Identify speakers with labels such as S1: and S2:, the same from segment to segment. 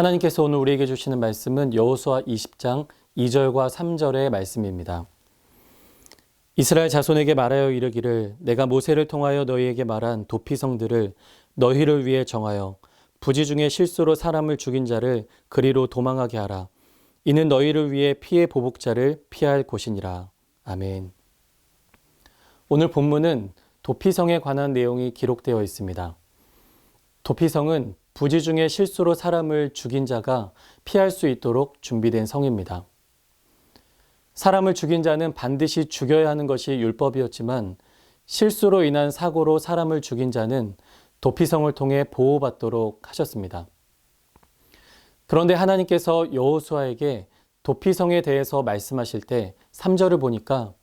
S1: 하나님께서 오늘 우리에게 주시는 말씀은 여호수아 20장 2절과 3절의 말씀입니다. 이스라엘 자손에게 말하여 이르기를 내가 모세를 통하여 너희에게 말한 도피성들을 너희를 위해 정하여 부지 중에 실수로 사람을 죽인 자를 그리로 도망하게 하라. 이는 너희를 위해 피해 보복자를 피할 곳이니라. 아멘. 오늘 본문은 도피성에 관한 내용이 기록되어 있습니다. 도피성은 부지 중에 실수로 사람을 죽인 자가 피할 수 있도록 준비된 성입니다. 사람을 죽인 자는 반드시 죽여야 하는 것이 율법이었지만 실수로 인한 사고로 사람을 죽인 자는 도피성을 통해 보호받도록 하셨습니다. 그런데 하나님께서 여호수아에게 도피성에 대해서 말씀하실 때 3절을 보니까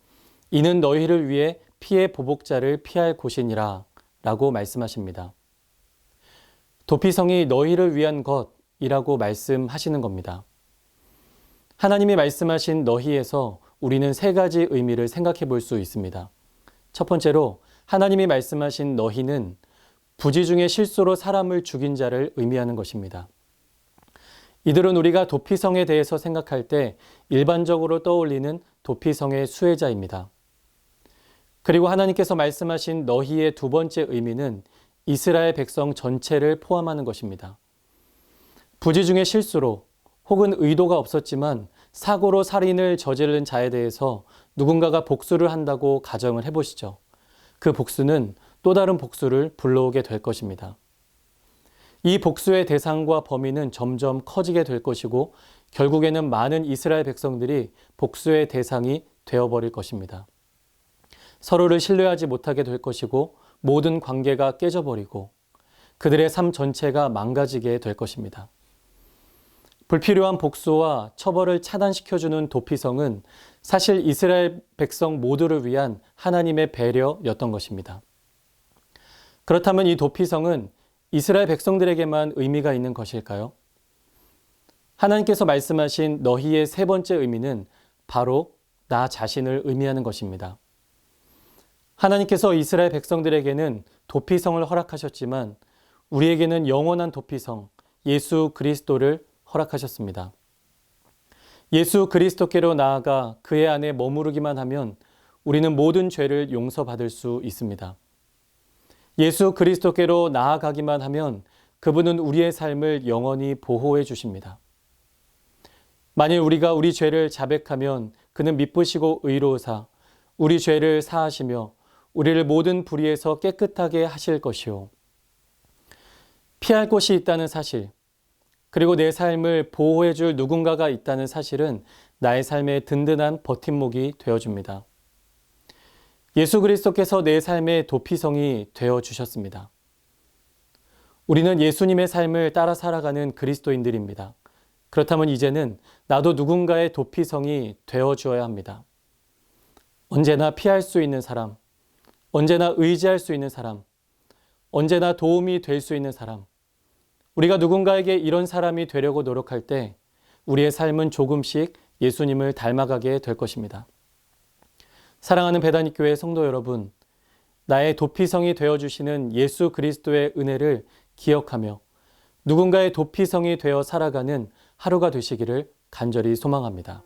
S1: 이는 너희를 위해 피해 보복자를 피할 곳이니라 라고 말씀하십니다. 도피성이 너희를 위한 것이라고 말씀하시는 겁니다. 하나님이 말씀하신 너희에서 우리는 세 가지 의미를 생각해 볼 수 있습니다. 첫 번째로 하나님이 말씀하신 너희는 부지 중에 실수로 사람을 죽인 자를 의미하는 것입니다. 이들은 우리가 도피성에 대해서 생각할 때 일반적으로 떠올리는 도피성의 수혜자입니다. 그리고 하나님께서 말씀하신 너희의 두 번째 의미는 이스라엘 백성 전체를 포함하는 것입니다. 부지 중에 실수로 혹은 의도가 없었지만 사고로 살인을 저지른 자에 대해서 누군가가 복수를 한다고 가정을 해보시죠. 그 복수는 또 다른 복수를 불러오게 될 것입니다. 이 복수의 대상과 범위는 점점 커지게 될 것이고 결국에는 많은 이스라엘 백성들이 복수의 대상이 되어버릴 것입니다. 서로를 신뢰하지 못하게 될 것이고 모든 관계가 깨져버리고 그들의 삶 전체가 망가지게 될 것입니다. 불필요한 복수와 처벌을 차단시켜주는 도피성은 사실 이스라엘 백성 모두를 위한 하나님의 배려였던 것입니다. 그렇다면 이 도피성은 이스라엘 백성들에게만 의미가 있는 것일까요? 하나님께서 말씀하신 너희의 세 번째 의미는 바로 나 자신을 의미하는 것입니다. 하나님께서 이스라엘 백성들에게는 도피성을 허락하셨지만 우리에게는 영원한 도피성, 예수 그리스도를 허락하셨습니다. 예수 그리스도께로 나아가 그의 안에 머무르기만 하면 우리는 모든 죄를 용서받을 수 있습니다. 예수 그리스도께로 나아가기만 하면 그분은 우리의 삶을 영원히 보호해 주십니다. 만일 우리가 우리 죄를 자백하면 그는 미쁘시고 의로우사 우리 죄를 사하시며 우리를 모든 불의에서 깨끗하게 하실 것이요. 피할 곳이 있다는 사실, 그리고 내 삶을 보호해 줄 누군가가 있다는 사실은 나의 삶의 든든한 버팀목이 되어줍니다. 예수 그리스도께서 내 삶의 도피성이 되어 주셨습니다. 우리는 예수님의 삶을 따라 살아가는 그리스도인들입니다. 그렇다면 이제는 나도 누군가의 도피성이 되어 주어야 합니다. 언제나 피할 수 있는 사람, 언제나 의지할 수 있는 사람, 언제나 도움이 될 수 있는 사람, 우리가 누군가에게 이런 사람이 되려고 노력할 때 우리의 삶은 조금씩 예수님을 닮아가게 될 것입니다. 사랑하는 배단익교회 성도 여러분, 나의 도피성이 되어 주시는 예수 그리스도의 은혜를 기억하며 누군가의 도피성이 되어 살아가는 하루가 되시기를 간절히 소망합니다.